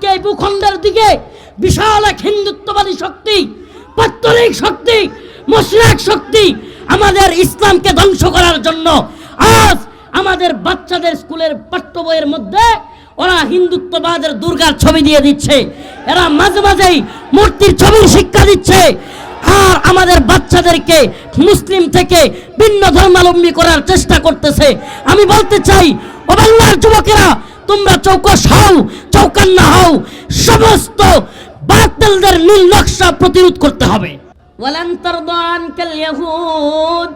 আজকে এই ভূখণ্ডের দিকে বিশাল এক হিন্দুত্ববাদী শক্তি, পত্তলিক শক্তি, মুশরিক শক্তি আমাদের ইসলামকে ধ্বংস করার জন্য আজ আমাদের বাচ্চাদের স্কুলের পাঠ্য বইয়ের মধ্যে ওরা হিন্দুত্ববাদের দুর্গার ছবি দিয়ে দিচ্ছে। এরা মাঝে মাঝেই মূর্তির ছবির শিক্ষা দিচ্ছে। আর আমাদের বাচ্চাদেরকে মুসলিম থেকে ভিন্ন ধর্মাবলম্বী করার চেষ্টা করতেছে। আমি বলতে চাই, ও বাংলার যুবকেরা তোমরা চৌকস হও, চৌকান্না হও, সমস্ত বাতিলদের নীল নকশা প্রতিরোধ করতে হবে। ওয়ালান তারদা আনকাল ইয়াহুদ,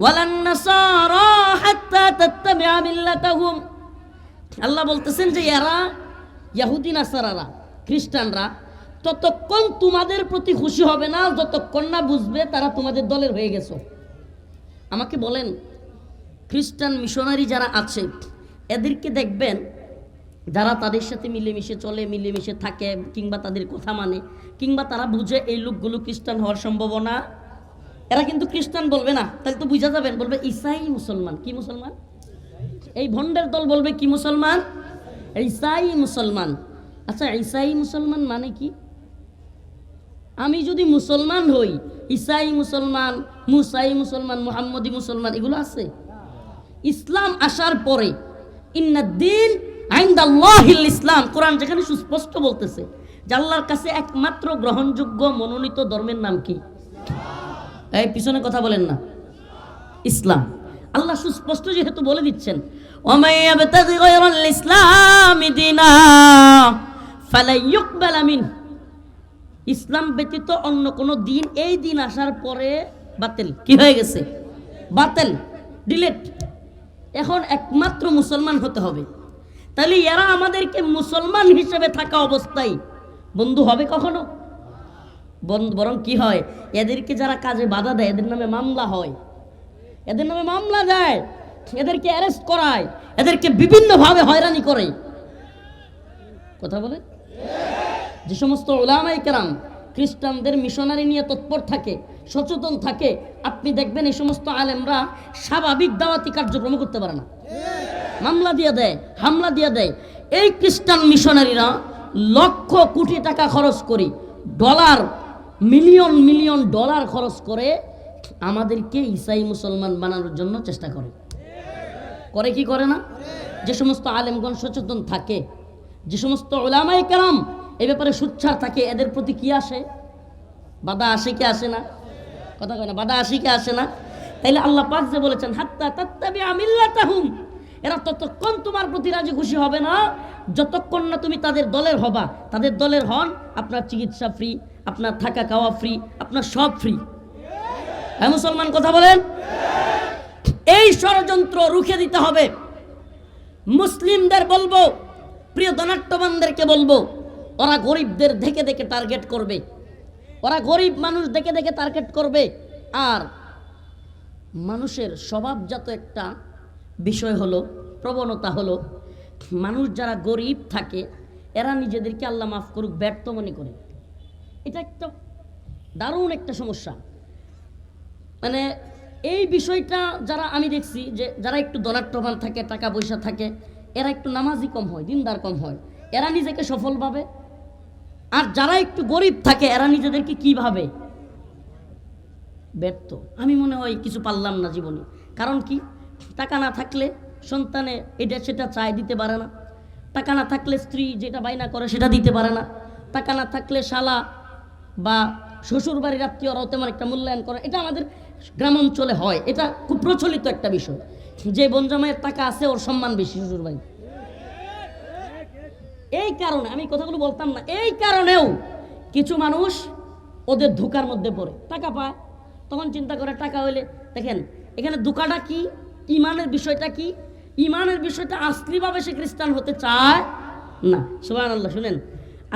ওয়ালান নাসারা হাত্তা তাত্তাবিআ মিল্লাতাহুম। আল্লাহ বলতেছেন যে এরা ইয়াহুদি, নাসারারা, খ্রিস্টানরা, ততক্ষণ তোমাদের প্রতি খুশি হবে না, যতক্ষণ না বুঝবে তারা তোমাদের দলের হয়ে গেছো। আমাকে বলেন, খ্রিস্টান মিশনারি যারা আছে, এদেরকে দেখবেন যারা তাদের সাথে মিলেমিশে চলে, মিলেমিশে থাকে কিংবা তাদের কথা মানে কিংবা তারা বুঝে এই লোকগুলো খ্রিস্টান হওয়ার সম্ভাবনা, এরা কিন্তু খ্রিস্টান বলবে না। তাহলে তো বুঝা যাবেন, বলবে ইসাই মুসলমান। কি মুসলমান? এই ভণ্ডের দল বলবে কি মুসলমান? ঈসাই মুসলমান। আচ্ছা ঈসাই মুসলমান মানে কি? আমি যদি মুসলমান হই ঈসাই মুসলমান, মুসাই মুসলমান, মুহাম্মদি মুসলমান, এগুলো আছে? ইসলাম আসার পরে, ইন্নাদ্দিন আইন্দাল্লাহিল ইসলাম। কোরআন যেখানে সুস্পষ্ট বলতেছে যে আল্লাহর কাছে একমাত্র গ্রহণযোগ্য মনোনীত ধর্মের নাম কি? এই পিছনে কথা বলেন না। ইসলাম। আল্লাহ সুস্পষ্ট যেহেতু বলে দিচ্ছেন ইসলাম ব্যতীত অন্য কোনো দিন এই দিন আসার পরে বাতিল। কি হয়ে গেছে? বাতিল। ডিলেট। এখন একমাত্র মুসলমান হতে হবে। তাহলে এরা আমাদেরকে মুসলমান হিসেবে থাকা অবস্থায় বন্ধু হবে কখনো? বরং কি হয়? এদেরকে যারা কাজে বাধা দেয়, এদের নামে মামলা হয়। এদের নামে মামলা দেয়, এদেরকে অ্যারেস্ট করায়, এদেরকে বিভিন্নভাবে হয়রানি করে। কথা বলে যে সমস্ত ওলামাই কেরাম, খ্রিস্টানদের মিশনারি নিয়ে তৎপর থাকে, সচেতন থাকে, আপনি দেখবেন এই সমস্ত আলেমরা স্বাভাবিক দাওয়াতি কার্যক্রম করতে পারে না। মামলা দিয়ে দেয়, হামলা দিয়ে দেয়। এই খ্রিস্টান মিশনারিরা লক্ষ কোটি টাকা খরচ করি, ডলার, মিলিয়ন মিলিয়ন ডলার খরচ করে আমাদেরকে ইসাই মুসলমান বানানোর জন্য চেষ্টা করে। করে কি করে না? যে সমস্ত আলেমগণ সচেতন থাকে, যে সমস্ত ওলামাই কেরাম এ ব্যাপারে সুচ্ছার থাকে, এদের প্রতি কি আসে? বাধা আসে কি আসে না? কথা কয় না, বাধা আসে কি আসে না? তাইলে আল্লাহ পাক যে বলেছেন, হাত্তা তাত্তাবি আমিল্লাতাহুম এরা ততক্ষণ তোমার প্রতি রাজি খুশি হবে না। যতক্ষণ না তুমি তাদের দলের হবা। তাদের দলের হন, আপনার চিকিৎসা ফ্রি আপনার থাকা খাওয়া ফ্রি আপনার সব ফ্রি হ্যাঁ মুসলমান কথা বলেন? এই ষড়যন্ত্র রুখে দিতে হবে। মুসলিমদের বলব, প্রিয় ধনাট্যবানদেরকে বলব, ওরা গরিবদের দেখে দেখে টার্গেট করবে। ওরা গরিব মানুষ দেখে দেখে টার্গেট করবে। আর মানুষের স্বভাবজাত একটা বিষয় হলো, প্রবণতা হলো, মানুষ যারা গরিব থাকে, এরা নিজেদেরকে আল্লাহ মাফ করুক, ব্যর্থ মনে করে। এটা একটা দারুণ একটা সমস্যা। মানে এই বিষয়টা যারা আমি দেখছি যে যারা একটু ধনাট্যবান থাকে, টাকা পয়সা থাকে, এরা একটু নামাজি কম হয়, দিনদার কম হয়। এরা নিজেকে সফল ভাবে। আর যারা একটু গরিব থাকে, এরা নিজেদেরকে কি ভাবে? ব্যর্থ। আমি মনে হয় কিছু পারলাম না জীবনে। কারণ কি? টাকা না থাকলে সন্তানে এটা সেটা চায় দিতে পারে না। টাকা না থাকলে স্ত্রী যেটা বাইনা করে সেটা দিতে পারে না। টাকা না থাকলে শালা বা শ্বশুর বাড়ির আত্মীয়রাও তেমন একটা মূল্যায়ন করে। এটা আমাদের গ্রাম অঞ্চলে হয়। এটা খুব প্রচলিত একটা বিষয়। যে বনজামাইয়ের টাকা আছে, ওর সম্মান বেশি শ্বশুর বাড়ি এই কারণে, আমি কথাগুলো বলতাম না, এই কারণেও কিছু মানুষ ওদের ধোকার মধ্যে পড়ে। টাকা পায়, তখন চিন্তা করে টাকা হইলে, দেখেন, এখানে ধোকাটা কি? ইমানের বিষয়টা কি? ইমানের বিষয়টা আসলিভাবে সে খ্রিস্টান হতে চায় না। সুবাহ আল্লাহ শুনেন।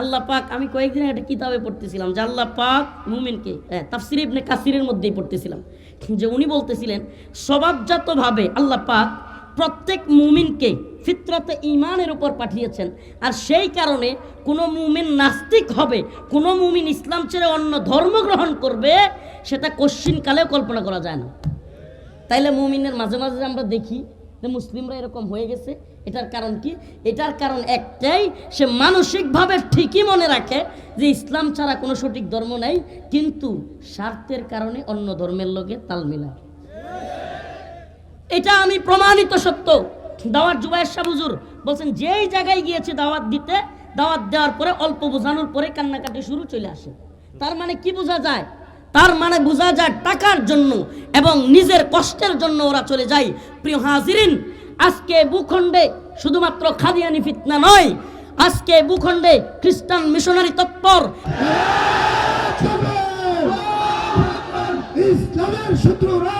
আল্লাহ পাক আমি কয়েকদিন একটা কিতাবে পড়তেছিলাম যে আল্লাহ পাক মুমিনকে হ্যাঁ, তাফসির ইবনে কাসিরের মধ্যেই পড়তেছিলাম যে উনি বলতেছিলেন স্বভাবজাতভাবে আল্লাহ পাক প্রত্যেক মুমিনকে ফিতরতে ইমানের উপর পাঠিয়েছেন। আর সেই কারণে কোনো মুমিন নাস্তিক হবে কোনো মুমিন ইসলাম ছেড়ে অন্য ধর্ম গ্রহণ করবে সেটা কশ্চিন কালেও কল্পনা করা যায় না। তাইলে মুমিনের মাঝে মাঝে আমরা দেখি যে মুসলিমরা এরকম হয়ে গেছে। এটার কারণ কি? এটার কারণ একটাই, সে মানসিকভাবে ঠিকই মনে রাখে যে ইসলাম ছাড়া কোনো সঠিক ধর্ম নেই, কিন্তু স্বার্থের কারণে অন্য ধর্মের লোকে তাল মিলায়। এটা আমি প্রমাণিত সত্য। দাওয়াত জুবাইর শাহ হুজুর বলছেন, যেই জায়গায় গিয়েছে দাওয়াত দিতে, দাওয়াত দেওয়ার পরে অল্প বোঝানোর পরে কান্নাকাটি শুরু চলে আসে। তার মানে কি বোঝা যায়? তার মানে বোঝা যায় টাকার জন্য এবং নিজের কষ্টের জন্য ওরা চলে যায়। প্রিয় হাজিরিন, আজকে ভূখণ্ডে শুধুমাত্র খাদিয়ানি ফিতনা নয়, আজকে ভূখণ্ডে খ্রিস্টান মিশনারি তৎপর শত্রুরা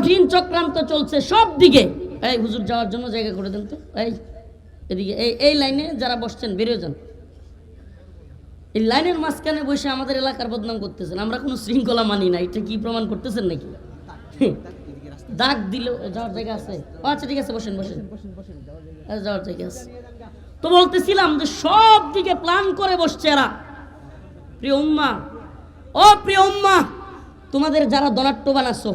কঠিন চক্রান্ত চলছে সব দিকে। এই হুজুর যাওয়ার জন্য জায়গা করে দেন তো। এই এদিকে এই এই লাইনে যারা বসছেন বেরিয়ে যান। এই লাইনের মাঝখানে বসে আমাদের এলাকার বদনাম করতেছেন। আমরা কোনো শৃঙ্খলা মানি না। এটা কি প্রমাণ করতেছেন নাকি? দাগ দিল যাওয়ার জায়গা আছে। আচ্ছা ঠিক আছে বসেন বসেন। আচ্ছা, যাওয়ার জায়গা আছে। তো বলতেছিলাম যে সব দিকে প্ল্যান করে বসছে এরা। প্রিয় উম্মা ও প্রিয় উম্মা তোমাদের যারা দনাট্য বানাচ্ছো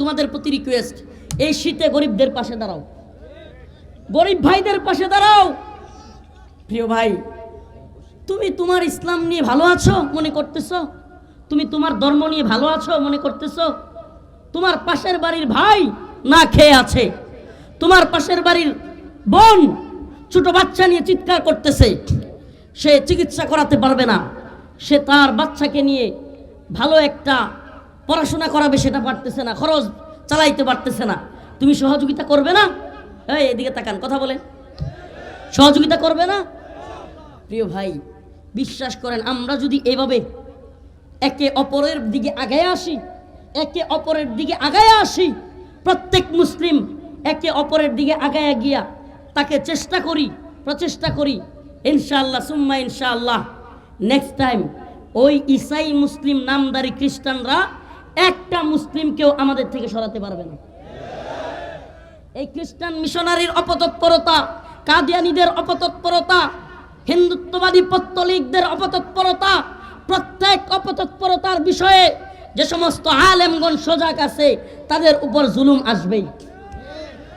তোমাদের প্রতি রিকোয়েস্ট এই শীতে গরিবদের পাশে দাঁড়াও। গরিব ভাইদের পাশে দাঁড়াও। প্রিয় ভাই, তুমি তোমার ইসলাম নিয়ে ভালো আছো মনে করতেছ? তুমি তোমার ধর্ম নিয়ে ভালো আছো মনে করতেছো? তোমার পাশের বাড়ির ভাই না খেয়ে আছে। তোমার পাশের বাড়ির বোন ছোট বাচ্চা নিয়ে চিৎকার করতেছে। সে চিকিৎসা করাতে পারবে না। সে তার বাচ্চাকে নিয়ে ভালো একটা পড়াশোনা করাবে সেটা পারতেছে না, খরচ চালাইতে পারতেছে না। তুমি সহযোগিতা করবে না? এই, এদিকে তাকান, কথা বলেন। সহযোগিতা করবে না? প্রিয় ভাই, বিশ্বাস করেন, আমরা যদি এভাবে একে অপরের দিকে আগায় আসি, একে অপরের দিকে আগায় আসি, প্রত্যেক মুসলিম একে অপরের দিকে আগায় গিয়া তাকে চেষ্টা করি, প্রচেষ্টা করি, ইনশাআল্লাহ, সুম্মা ইনশাআল্লাহ নেক্সট টাইম ওই ইসাই মুসলিম নামদারি খ্রিস্টানরা একটা মুসলিমকেও আমাদের থেকে সরাতে পারবে না। এই খ্রিস্টান মিশনারির অপতৎপরতা কাদিয়ানিদের অপতৎপরতা হিন্দুত্ববাদী পত্তলিকদের অপতৎপরতা প্রত্যেক অপতৎপরতার বিষয়ে যে সমস্ত আলেমগণ সজাগ আছে তাদের উপর জুলুম আসবেই।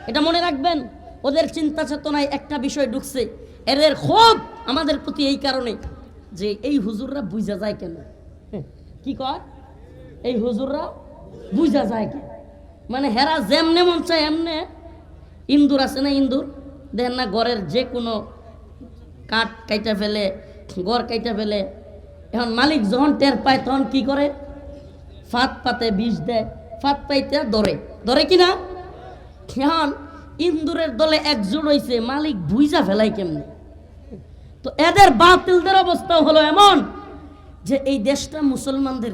এটা মনে রাখবেন ওদের চিন্তা চেতনায় একটা বিষয় ঢুকছে। এদের ক্ষোভ আমাদের প্রতি এই কারণে যে এই হুজুররা বুঝা যায় কেন? হ্যাঁ, কি কয়? এই হুজুররা বুঝা যায় কি? মানে হেরা যেমনে মন চায় এমনে। ইন্দুর আছে না ইন্দুর? দেখেন না, ঘরের যে কোনো কাঠ কাইটা ফেলে, ঘর কাইটা ফেলে, এখন মালিক যখন টের পায় তখন কি করে? ফাত পাতে বিষ দেয় ফাত পাইতে ধরে। ধরে কি না? এখন ইন্দুরের দলে একজোট হয়েছে মালিক বুইজা ফেলাই কেমনে? তো এদের বাতিলদের অবস্থা হলো এমন যে এই দেশটা মুসলমানদের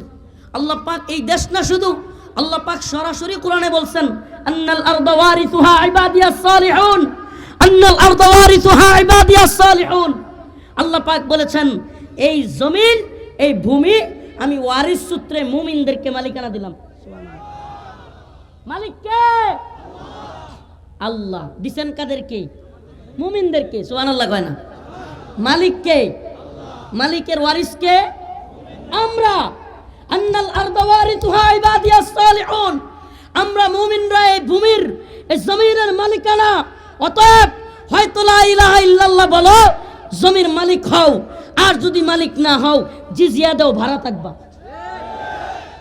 আল্লাহ পাক এই দেশ না শুধু, আল্লাহ পাক সরাসরি কোরআনে বলছেন, আন্নাল আরদা ওয়ারিসুহা ইবাদিয়াস সালিহুন। আন্নাল আরদা ওয়ারিসুহা ইবাদিয়াস সালিহুন। আল্লাহ পাক বলেছেন, এই জমিন, এই ভূমি, আমি ওয়ারিস সূত্রে মুমিনদেরকে মালিকানা দিলাম। মালিক কে? আল্লাহ। দিছেন কাদেরকে? মুমিনদেরকে। সুবহানাল্লাহ কয় না। মালিক কে? মালিকের ওয়ারিস কে? আমরা। আন্নাল আরদা ওয়ারিসুহা ইবাদিয়াস সালিহুন। আমরা মুমিনরা এই ভূমির, এই জমিনের মালিকানা। অতএব হয়তো লা ইলাহা ইল্লাল্লাহ বলো, জমির মালিক হও। আর যদি মালিক না হও, জিজিয়া দাও, ভাড়া থাকবা।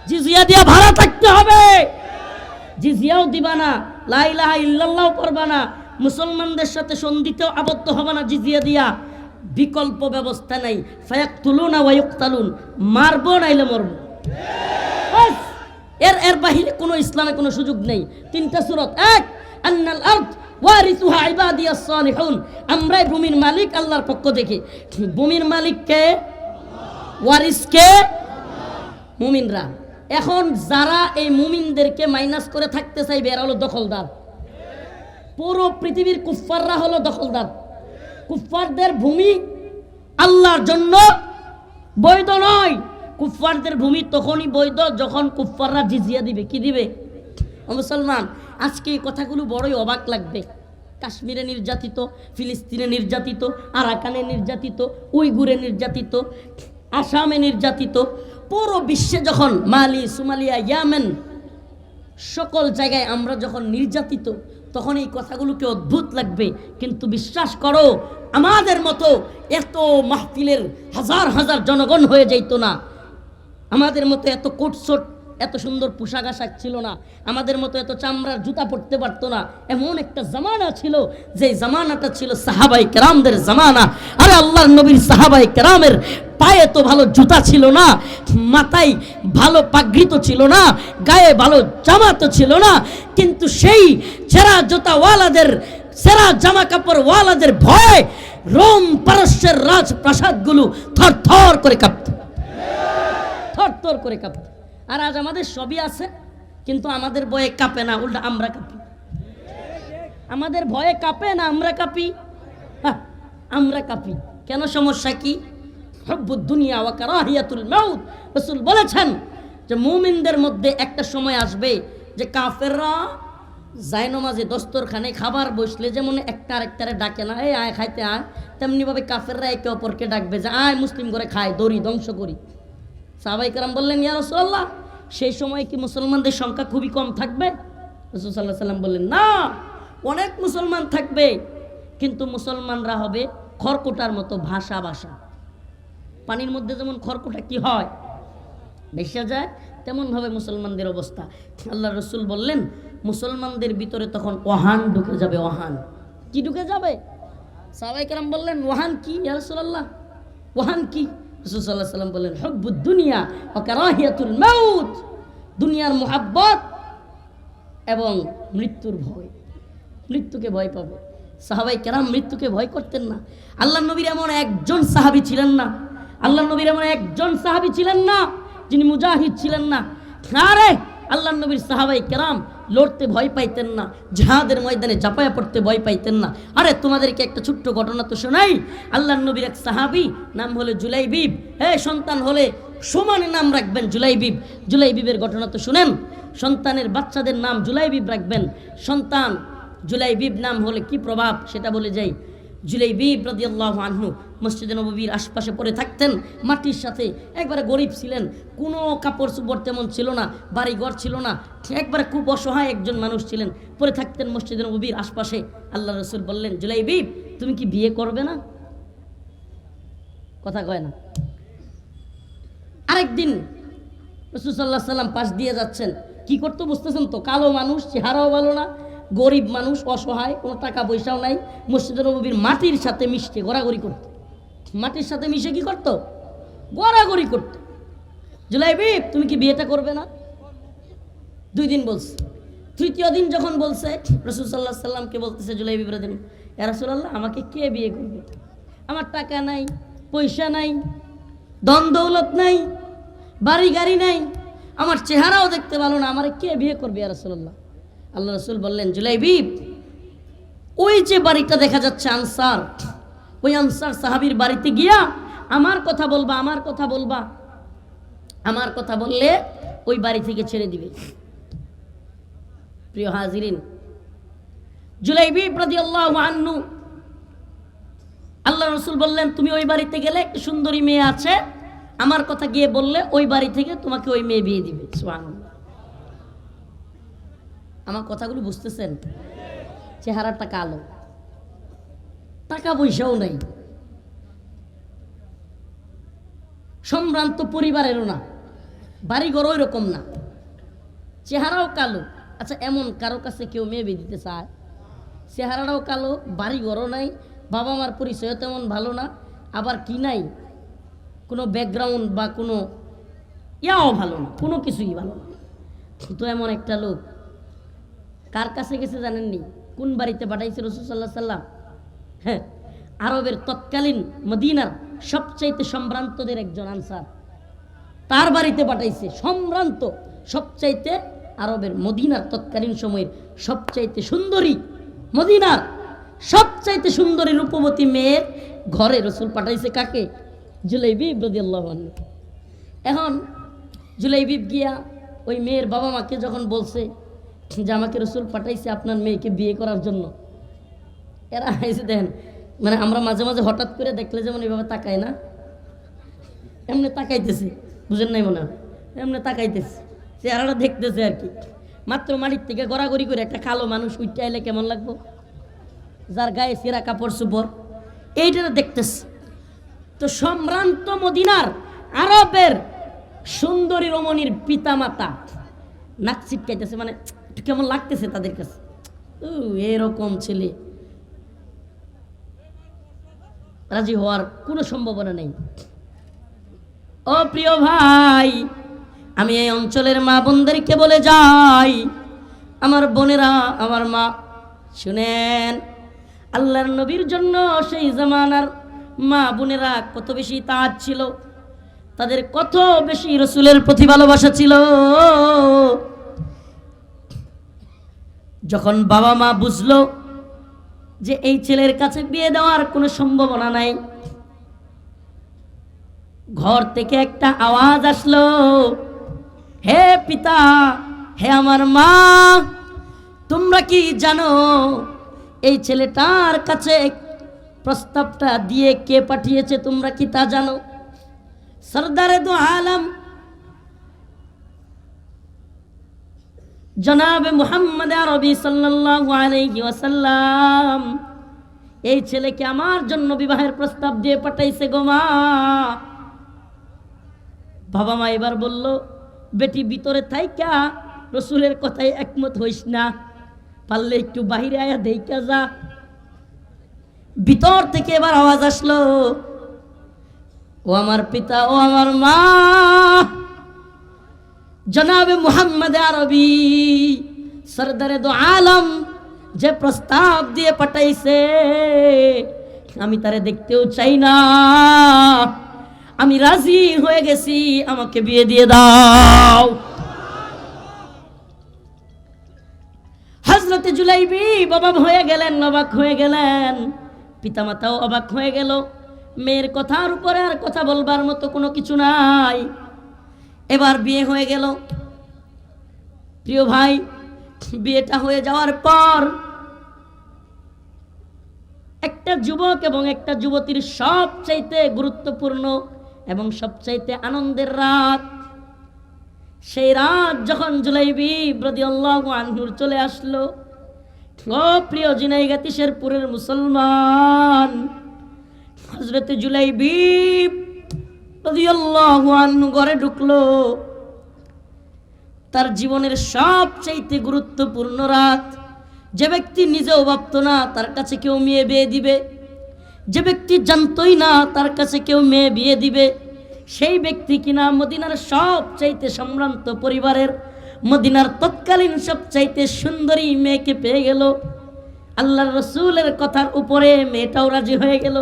জিজিয়া দিয়া ভাড়া থাকতে হবে। জিজিয়াও দিবা না, লা ইলাহা ইল্লাল্লাহ করবা না। মুসলমানদের সাথে সন্ধিতেও আবদ্ধ হবে না জিজিয়া দিয়া। বিকল্প ব্যবস্থা নাই। ফায়াক তুলুন ওয়ায়ুক্তালুন মারবো নাইলে মরবো। এর এর বাহিরে কোনো ইসলামে কোনো সুযোগ নেই। তিনটা সুরত। এক, আন্নাল আরদ ওয়ারিসুহা ইবাদিয়াস সালিহুন। আমরাই ভূমির মালিক, আল্লাহর পক্ষ থেকে। ভূমির মালিক কে? ওয়ারিস কে? মুমিনরা। এখন যারা এই মুমিনদেরকে মাইনাস করে থাকতে চাইবে, এরা হলো দখলদার। পুরো পৃথিবীর কুফফাররা হলো দখলদার। কুফফারদের ভূমি আল্লাহর জন্য বৈধ নয়। কুফফারদের ভূমি তখনই বৈধ যখন কুফফাররা জিজিয়া দিবে। কি দিবে? মুসলমান, আজকে এই কথাগুলো বড়ই অবাক লাগবে। কাশ্মীরে নির্যাতিত, ফিলিস্তিনে নির্যাতিত, আরাকানে নির্যাতিত, উইগুরে নির্যাতিত, আসামে নির্যাতিত, পুরো বিশ্বে যখন মালি, সুমালিয়া, ইয়ামেন সকল জায়গায় আমরা যখন নির্যাতিত, তখন এই কথাগুলোকে অদ্ভুত লাগবে। কিন্তু বিশ্বাস করো, আমাদের মতো এত মাহফিলের হাজার হাজার জনগণ হয়ে যাইতো না। আমাদের মতো এত কোটসোট, এত সুন্দর পোশাক আশাক ছিল না। আমাদের মতো এত চামড়ার জুতা পরতে পারতো না। এমন একটা জামানা ছিল, যে জামানাটা ছিল সাহাবাই কেরামদের জামানা। আরে আল্লাহর নবীর সাহাবাই কেরামের পায়ে তো ভালো জুতা ছিল না, মাথায় ভালো পাগৃত ছিল না, গায়ে ভালো জামা তো ছিল না। কিন্তু সেই ছেঁড়া জুতা ওয়ালাদের সেরা জামা কাপড় ওয়ালাদের ভয়ে রোম পারস্যের রাজপ্রাসাদগুলো থর থর করে কাঁপত। থরথর করে কাঁপে। আর আজ আমাদের সবই আছে কিন্তু আমাদের ভয়ে কাঁপে না উল্টা আমরা কাঁপি। আমাদের ভয়ে কাঁপে না আমরা কাঁপি? হ্যাঁ, আমরা কাঁপি। কেন সমস্যা কি? দুনিয়া ওয়া মাউত। রাসূল বলেছেন যে মুমিনদের মধ্যে একটা সময় আসবে যে কাফেররা জায়নমাজে দস্তরখানে খাবার বসলে যেমন একটা আরেকটারে ডাকে না এই আয় খাইতে আয়। তেমনিভাবে কাফেররা একে অপরকে ডাকবে যে আয় মুসলিম করে খায় দড়ি ধ্বংস করি। সাহাবাই কারাম বললেন, ইয়া রসুল্লাহ সেই সময় কি মুসলমানদের সংখ্যা খুবই কম থাকবে? রসুল সাল্লাহ সাল্লাম বললেন, না, অনেক মুসলমান থাকবে, কিন্তু মুসলমানরা হবে খড়কুটার মতো ভাষা ভাষা। পানির মধ্যে যেমন খড়কুটা কি হয়, ভেসে যায়, তেমনভাবে মুসলমানদের অবস্থা। আল্লাহ রসুল বললেন, মুসলমানদের ভিতরে তখন ওহান ঢুকে যাবে ওহান কি ঢুকে যাবে? সাহাবাই কালাম বললেন ওহান কি, ইয়া রাসূলুল্লাহ? ওহান কি? রসুল সাল্লাহ সাল্লাম বললেন হব্বুদ মাউত। দুনিয়ার মোহাব্বত এবং মৃত্যুর ভয়। মৃত্যুকে ভয় পাবে। সাহাবাই কেরাম মৃত্যুকে ভয় করতেন না। আল্লাহ নবীর এমন একজন সাহাবি ছিলেন না। আল্লাহ নবীর এমন একজন সাহাবি ছিলেন না, যিনি মুজাহিদ ছিলেন না। আরে আল্লাহ নবীর সাহাবাই কেরাম লড়তে ভয় পাইতেন না, জাহাদের ময়দানে জাপায়া পড়তে ভয় পাইতেন না। আরে, তোমাদেরকে একটা ছোট্ট ঘটনা তো শোনাই। আল্লাহ নবীর এক সাহাবি, নাম হলো জুলাইবিব। হে সন্তান হলে সমান নাম রাখবেন জুলাইবিব। জুলাইবিবের ঘটনা তো শুনেন। সন্তানের বাচ্চাদের নাম জুলাইবিব রাখবেন। সন্তান, জুলাইবিব নাম হলে কি প্রভাব? সেটা বলে যাই। জুলাইবিব রাদিয়াল্লাহ আনহু মসজিদে নববীর আশপাশে পড়ে থাকতেন, মাটির সাথে একবারে গরিব ছিলেন। কোনো কাপড় চোপড় তেমন ছিল না বাড়ি ঘর ছিল না। একবারে খুব অসহায় একজন মানুষ ছিলেন। পড়ে থাকতেন মসজিদে নববীর আশপাশে। আল্লাহ রসুল বললেন জুলাইবিব তুমি কি বিয়ে করবে না? কথা কয় না। আরেকদিন রসুল সাল্লাহ সাল্লাম পাশ দিয়ে যাচ্ছেন। কি করতে বুঝতেছেন তো? কালো মানুষ, চেহারাও ভালো না। গরিব মানুষ, অসহায়, কোনো টাকা পয়সাও নাই, মসজিদের নবীর মাটির সাথে মিশতে, গড়াগড়ি করত। মাটির সাথে মিশে কি করতো? গড়াগড়ি করত। জুলাইবি, তুমি কি বিয়েটা করবে না? দুই দিন বলছে। তৃতীয় দিন যখন বলছে, রসুল সাল্লাহ সাল্লামকে বলতেছে, জুলাইবি বিরাদিন রাসুল্লাহ আমাকে কে বিয়ে করবে? আমার টাকা নাই, পয়সা নাই দন দৌলত নাই বাড়ি গাড়ি নাই, আমার চেহারাও দেখতে ভালো না, আমার কে বিয়ে করবে আর রসুল্লাহ আল্লাহ রসুল বললেন জুলাইবিব ওই যে বাড়িটা দেখা যাচ্ছে আনসার, ওই আনসার সাহাবির বাড়িতে গিয়া আমার কথা বলবা, আমার কথা বলবা। আমার কথা বললে ওই বাড়ি থেকে ছেড়ে দিবে। প্রিয় হাজিরিন জুলাইবিব রাদিয়াল্লাহু আনহু, আল্লাহ রসুল বললেন, তুমি ওই বাড়িতে গেলে সুন্দরী মেয়ে আছে, আমার কথা গিয়ে বললে ওই বাড়ি থেকে তোমাকে ওই মেয়ে বিয়ে দিবে। সুবহানাল্লাহ। আমার কথাগুলো বুঝতেছেন? চেহারাটা কালো। টাকা পয়সাও নাই। সম্ভ্রান্ত পরিবারেরও না। বাড়িঘর ওই রকম না। চেহারাও কালো। আচ্ছা এমন কারও কাছে কেউ মেয়ে দিতে চায়? চেহারাটাও কালো, বাড়িঘরও নাই বাবা মার পরিচয় তেমন ভালো না, আবার কি নাই? কোনো ব্যাকগ্রাউন্ড বা কোনো ইয়াও ভালো না, কোনো কিছুই ভালো না। তো এমন একটা লোক কার কাছে গেছে জানেননি? কোন বাড়িতে পাঠাইছে রসুল সাল্লাহ সাল্লাম? হ্যাঁ আরবের তৎকালীন মদিনার সবচাইতে সম্ভ্রান্তদের একজন আনসার। তার বাড়িতে পাঠাইছে সম্ভ্রান্ত, সবচাইতে আরবের মদিনার তৎকালীন সময়ের সবচাইতে সুন্দরী মদিনার সবচাইতে সুন্দরী রূপবতী মেয়ের ঘরে রসুল পাঠাইছে কাকে? জুলাইবি ব্রদিয়াল্লাহ এখন জুলাইবিব গিয়া ওই মেয়ের বাবা মাকে যখন বলছে যে আমাকে রসুল পাঠাইছে আপনার মেয়েকে বিয়ে করার জন্য। এরা এসে দেখেন মানে আমরা মাঝে মাঝে হঠাৎ করে দেখলে যেমন এইভাবে তাকায় না, এমনি তাকাইতেছে, বুঝেন নাই মনে হয়? এমনি তাকাইতেছে, চেহারাটা দেখতেছে আর কি। মাত্র মাটির থেকে গড়াগড়ি করে একটা কালো মানুষ উঠতে আইলে কেমন লাগবো? যার গায়ে সেরা কাপড় চোপড় এইটা দেখতেছে। তো সম্ভ্রান্ত মদিনার আরবের সুন্দরী রমণীর পিতামাতা নাক ছিটকাইতেছে মানে একটু কেমন লাগতেছে তাদের কাছে? উ, এরকম ছেলে। রাজি হওয়ার কোনো সম্ভাবনা নেই। ও প্রিয় ভাই আমি এই অঞ্চলের মা বোনদেরকে বলে যাই। আমার বোনেরা আমার মা শুনেন আল্লাহর নবীর জন্য সেই জামানার মা বোনেরা কত বেশি তাজ ছিল তাদের কত বেশি রসুলের প্রতি ভালোবাসা ছিল। যখন বাবা মা বুঝলো যে এই ছেলের কাছে বিয়ে দেওয়ার কোনো সম্ভাবনা নাই, ঘর থেকে একটা আওয়াজ আসলো, হে পিতা, হে আমার মা, তোমরা কি জানো এই ছেলেটার কাছে প্রস্তাবটা দিয়ে কে পাঠিয়েছে তোমরা কি তা জানো? সর্দারে দু আলম জনাবে মুহাম্মদ আরবি সাল্লাল্লাহু আলাইহি ওয়াসাল্লাম, এই ছেলেকে আমার জন্য বিবাহের প্রস্তাব দিয়ে পাঠাইছে গো মা। বাবা মা এবার বলল, বেটি, ভিতরে থাইকা, রসুলের কথায় একমত হইস না। পারলে একটু বাহিরে আয়া দেইকা যা। ভিতর থেকে এবার আওয়াজ আসলো, ও আমার পিতা, ও আমার মা জনাবে মুহাম্মদ আরবি। সরদারে দো আলম যে প্রস্তাব দিয়ে পাঠাইছে, আমি তারে দেখতেও চাই না। আমি রাজি হয়ে গেছি, আমাকে বিয়ে দিয়ে দাও। হজরতে জুলাইবি বাবা হয়ে গেলেন, অবাক হয়ে গেলেন। পিতামাতাও অবাক হয়ে গেল। মেয়ের কথার উপরে আর কথা বলবার মতো কোনো কিছু নাই। এবার বিয়ে হয়ে গেল। প্রিয় ভাই, বিয়েটা হয়ে যাওয়ার পর একটা যুবক এবং একটা যুবতীর সবচাইতে গুরুত্বপূর্ণ এবং সবচাইতে আনন্দের রাত। সেই রাত যখন জুলাইবি ব্রদি আল্লাহ আনহুর চলে আসলো, ও প্রিয় জিনাইগা তিশেরপুরের মুসলমান হজরতে জুলাইবি ঘরে ঢুকলো। তার জীবনের সবচাইতে গুরুত্বপূর্ণ রাত, যে ব্যক্তি নিজেও ভাবত না তার কাছে কেউ মেয়ে বিয়ে দিবে, যে ব্যক্তি জানতই না তার কাছে কেউ মেয়ে বিয়ে দিবে, সেই ব্যক্তি কিনা মদিনার সবচাইতে সম্ভ্রান্ত পরিবারের, মদিনার তৎকালীন সবচাইতে সুন্দরী মেয়েকে পেয়ে গেল। আল্লাহর রসুলের কথার উপরে মেয়েটাও রাজি হয়ে গেল।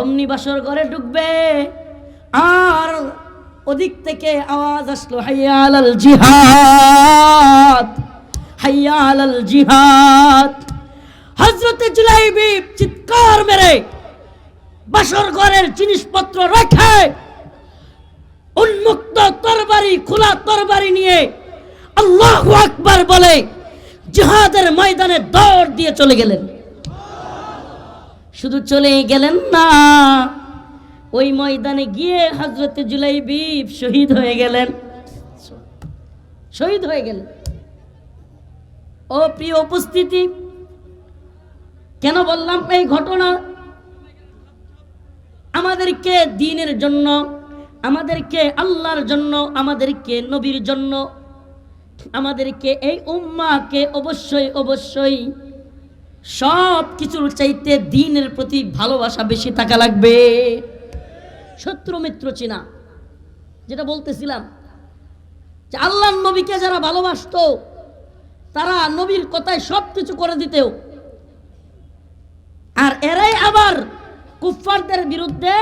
অমনি বাসর ঘরে ঢুকবে। আর ওদিক থেকে আওয়াজ আসলো হাইয়া আলাল জিহাদ হাইয়া আলাল জিহাদ। হজরতে জুলাইবি চিৎকার মেরে বাসর ঘরের জিনিসপত্র রেখে উন্মুক্ত তরবারি, খোলা তরবারি নিয়ে আল্লাহ আকবার বলে জিহাদের ময়দানে দৌড় দিয়ে চলে গেলেন। শুধু চলে গেলেন না ওই ময়দানে গিয়ে হজরতে জুলাইবি শহীদ হয়ে গেলেন। শহীদ হয়ে গেলেন। ও প্রিয় উপস্থিতি, কেন বললাম এই ঘটনা? আমাদেরকে দিনের জন্য, আমাদেরকে আল্লাহর জন্য, আমাদেরকে নবীর জন্য, আমাদেরকে এই উম্মাকে অবশ্যই অবশ্যই সব কিছুর চাইতে দিনের প্রতি ভালোবাসা বেশি থাকা লাগবে। শত্রু মিত্র চিনা। যেটা বলতেছিলাম যে আল্লাহর নবীকে যারা ভালোবাসতো, তারা নবীর কথায় সব কিছু করে দিতেও। আর এরাই আবার কুফফারদের বিরুদ্ধে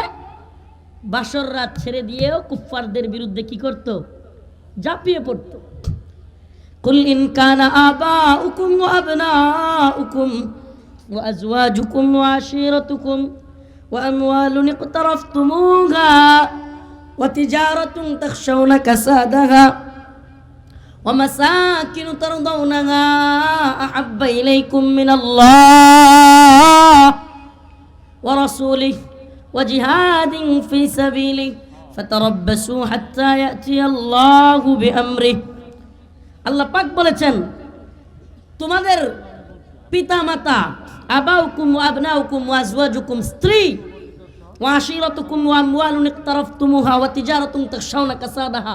বাসর রাত ছেড়ে দিয়েও কুফফারদের বিরুদ্ধে কি করত? ঝাঁপিয়ে পড়ত। কুল ইন কানা আবাউকুম ওয়া আবনাউকুম ওয়া আজওয়াজুকুম ওয়া আশিরাতুকুম। ওয়া আমওয়ালুন ইকতারাফতুমুহা ওয়া তিজারাতুন তাখশাউনা কাসাদাহা ومساكن ترضونها أحب إليكم من الله ورسوله وجهاد في سبيله فتربصوا حتى يأتي الله بأمره আল্লাহ পাক বলেছেন তোমাদের পিতা মাতা আবাউকুম আবনাউকুম ওয়াজওয়াজুকুম স্ত্রী। ওয়াশিরাতুকুম ওয়া আমওয়ালুন ইকতারাফতুমুহা ওয়া তিজারাতুন তাখশাউনা কাসাদাহা।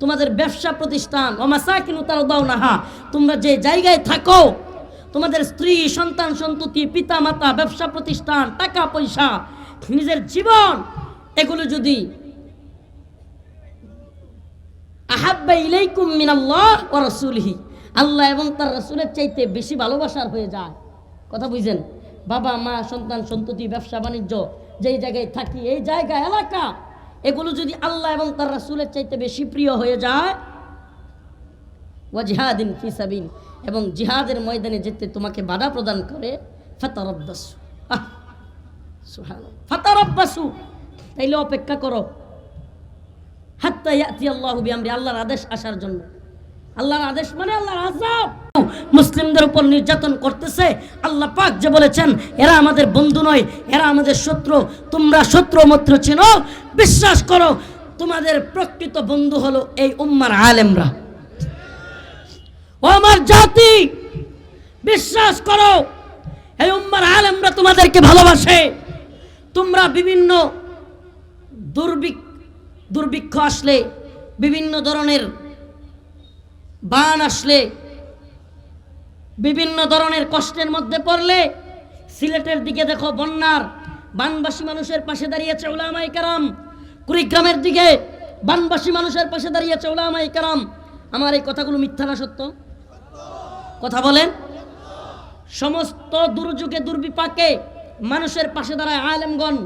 তোমাদের ব্যবসা প্রতিষ্ঠান, ওয়া মাসাকিনু তারদাউনাহা। তোমরা যে জায়গায় থাকো, তোমাদের স্ত্রী, সন্তান, সন্ততি পিতা মাতা ব্যবসা প্রতিষ্ঠান, টাকা পয়সা, নিজের জীবন, এগুলো যদি আহাব্বা ইলাইকুম মিনাল্লাহ ওয়া রাসূলিহি। আল্লাহ এবং তার রাসূলের চাইতে বেশি ভালোবাসার হয়ে যায়। কথা বুঝছেন? বাবা, মা, সন্তান, সন্ততি, ব্যবসা, বাণিজ্য, যেই জায়গায় থাকি, এই জায়গা, এলাকা, এগুলো যদি আল্লাহ এবং তার রাসূলের চাইতে বেশি প্রিয় হয়ে যায়, ওয়া জিহাদিন ফি সাবিল, এবং জিহাদের ময়দানে যেতে তোমাকে বাধা প্রদান করে, ফাতারাব্বাসু। সুবহানাল্লাহ। ফাতারাব্বাসু। তাইলে অপেক্ষা করো। হাত্তা ইয়াতি আল্লাহু বিআমরি, আল্লাহর আদেশ আসার জন্য। আল্লাহর আদেশ মানে আল্লাহর আযাব। মুসলিমদের উপর নির্যাতন করতেছে। আল্লাহ পাক যে বলেছেন, এরা আমাদের বন্ধু নয়, এরা আমাদের শত্রু। তোমরা শত্রু মত্র চিনো। বিশ্বাস করো, তোমাদের প্রকৃত বন্ধু হলো এই উম্মার আলেমরা। ও আমার জাতি, বিশ্বাস করো, এই উম্মার আলেমরা তোমাদেরকে ভালোবাসে। তোমরা বিভিন্ন দুর্ভিক্ষ দুর্ভিক্ষ আসলে, বিভিন্ন ধরনের বান আসলে বিভিন্ন ধরনের কষ্টের মধ্যে পড়লে সিলেটের দিকে দেখো বন্যার বানবাসী মানুষের পাশে দাঁড়িয়েছে ওলামাই কারাম। কুড়িগ্রামের দিকে বানবাসী মানুষের পাশে দাঁড়িয়েছে ওলামাই কারাম। আমার এই কথাগুলো মিথ্যা না সত্য? কথা বলেন। সমস্ত দুর্যোগে, দুর্বিপাকে মানুষের পাশে দাঁড়ায় আলেমগণ।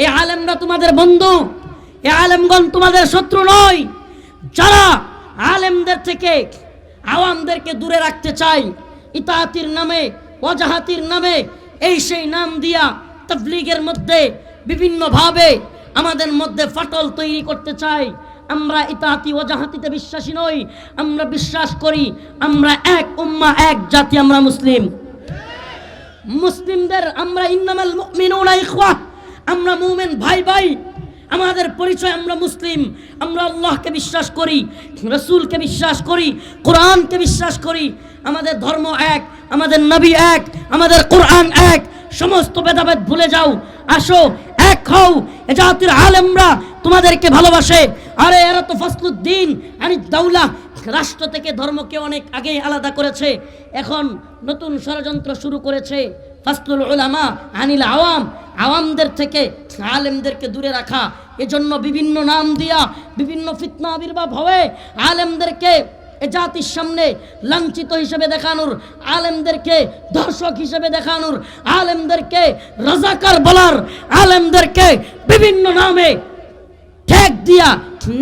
এই আলেমরা তোমাদের বন্ধু। এ আলেমগণ তোমাদের শত্রু নয়। যারা আলেমদের থেকে আওয়ামদেরকে দূরে রাখতে চায় ইতাহাতির নামে, ওয়াজাহাতির নামে, এই সেই নাম দিয়া তবলিগের মধ্যে বিভিন্নভাবে আমাদের মধ্যে ফাটল তৈরি করতে চাই। আমরা ইতাহাতি ওয়াজাহাতিতে বিশ্বাসী নই, আমরা বিশ্বাস করি আমরা এক উম্মা, এক জাতি, আমরা মুসলিম। মুসলিমদের আমরা ইন্নামাল মুমিনুনা ইখওয়া, আমরা মুমিন ভাই ভাই আমাদের পরিচয় আমরা মুসলিম, আমরা আল্লাহকে বিশ্বাস করি, রসুলকে বিশ্বাস করি, কোরআনকে বিশ্বাস করি, আমাদের ধর্ম এক, আমাদের নবী এক, আমাদের কোরআন এক, সমস্ত ভেদাভেদ ভুলে যাও, আসো, এক হও, এ জাতির আলেমরা তোমাদেরকে ভালোবাসে। আরে এরা তো ফসলুদ্দিন আনি দাউলা, রাষ্ট্র থেকে ধর্মকে অনেক আগেই আলাদা করেছে, এখন নতুন ষড়যন্ত্র শুরু করেছে। ফাসলুল উলামা, আনিল আওয়াম। আওয়ামদের থেকে আলেমদেরকে দূরে রাখা, এজন্য বিভিন্ন নাম দিয়া, বিভিন্ন ফিতনা আবির্ভাব হবে। আলেমদেরকে এ জাতির সামনে লাঞ্ছিত হিসেবে দেখানোর, আলেমদেরকে দর্শক হিসেবে দেখানোর, আলেমদেরকে রাজাকার বলার, আলেমদেরকে বিভিন্ন নামে ঠেক দিয়া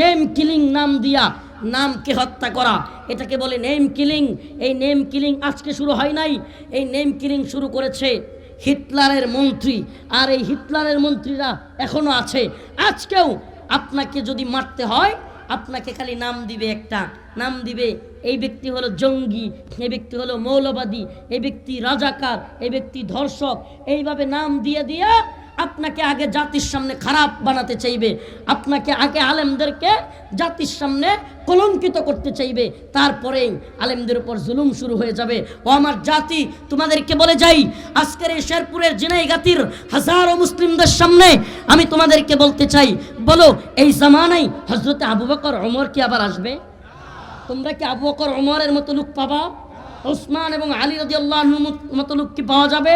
নেম কিলিং নাম দিয়া নামকে হত্যা করা। এটাকে বলে নেম কিলিং এই নেম কিলিং আজকে শুরু হয় নাই। এই নেম কিলিং শুরু করেছে হিটলারের মন্ত্রী। আর এই হিটলারের মন্ত্রীরা এখনও আছে। আজকেও আপনাকে যদি মারতে হয়, আপনাকে খালি নাম দিবে একটা। নাম দিবে, এই ব্যক্তি হলো জঙ্গি, এই ব্যক্তি হলো মৌলবাদী, এই ব্যক্তি রাজাকার, এই ব্যক্তি ধর্ষক। এইভাবে নাম দিয়ে দিয়ে আপনাকে আগে জাতির সামনে খারাপ বানাতে চাইবে। আপনাকে আগে আলেমদেরকে জাতির সামনে কলঙ্কিত করতে চাইবে। তারপরেই আলেমদের উপর জুলুম শুরু হয়ে যাবে। ও আমার জাতি, তোমাদেরকে বলে যাই, আজকের এই শেরপুরের জেনাই গাতির হাজারো মুসলিমদের সামনে আমি তোমাদেরকে বলতে চাই, বলো, এই জামানাই হজরতে আবু বকর অমর কি আবার আসবে? তোমরা কি আবু বকর অমরের মতো লোক পাবা? ওসমান এবং আলী রাজি আল্লাহর মতো লোক কি পাওয়া যাবে?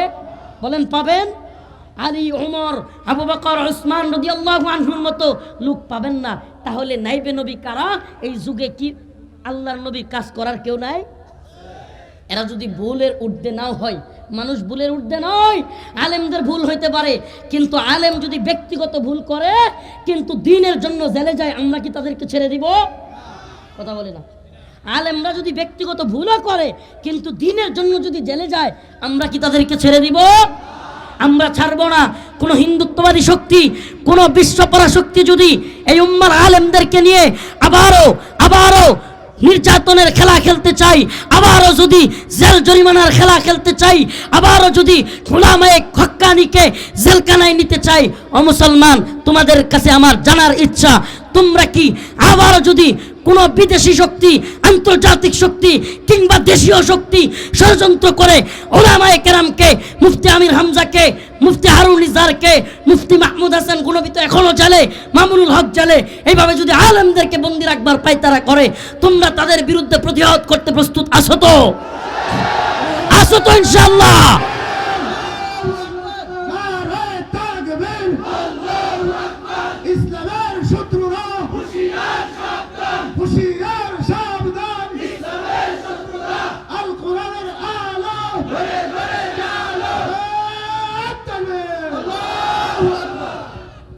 বলেন, পাবেন? আলী ওমর আবু বকর ওসমান রদি আল্লাহ আনহুর মতো লোক পাবেন না। তাহলে নাইবে নবী কারা? এই যুগে কি আল্লাহর নবীর কাজ করার কেউ নাই? এরা যদি ভুলের ঊর্ধ্বে নাও হয়, মানুষ ভুলের ঊর্ধ্বে নয়, আলেমদের ভুল হইতে পারে। কিন্তু আলেম যদি ব্যক্তিগত ভুল করে, কিন্তু দিনের জন্য জেলে যায়, আমরা কি তাদেরকে ছেড়ে দিব? কথা বলে না। আলেমরা যদি ব্যক্তিগত ভুলও করে, কিন্তু দিনের জন্য যদি জেলে যায়, আমরা কি তাদেরকে ছেড়ে দিব? আমরা ছাড়বো না। কোনো হিন্দুত্ববাদী শক্তি, কোনো বিশ্বপরা শক্তি যদি এই উম্মার আলেমদেরকে নিয়ে আবারও আবারও নির্যাতনের খেলা খেলতে চাই, আবারও যদি জেল জরিমানার খেলা খেলতে চাই, আবারও যদি গোলামায়ে খক্কানিকে জেলখানায় নিতে চাই অমুসলমান তোমাদের কাছে আমার জানার ইচ্ছা, তোমরা কি আবারও যদি কোনো বিদেশি শক্তি, আন্তর্জাতিক শক্তি কিংবা দেশীয় শক্তি ষড়যন্ত্র করে ওলামায়ে কেরামকে, মুফতি আমির হামজাকে, মুফতি হারুন ইজারকে, মুফতি মাহমুদ হাসান গুণবিত এখনও জালে, মামুনুল হক জালে, এইভাবে যদি আলেমদেরকে বন্দি রাখবার পায়তারা করে, তোমরা তাদের বিরুদ্ধে প্রতিহত করতে প্রস্তুত আছো তো? আসো তো ইনশাল্লাহ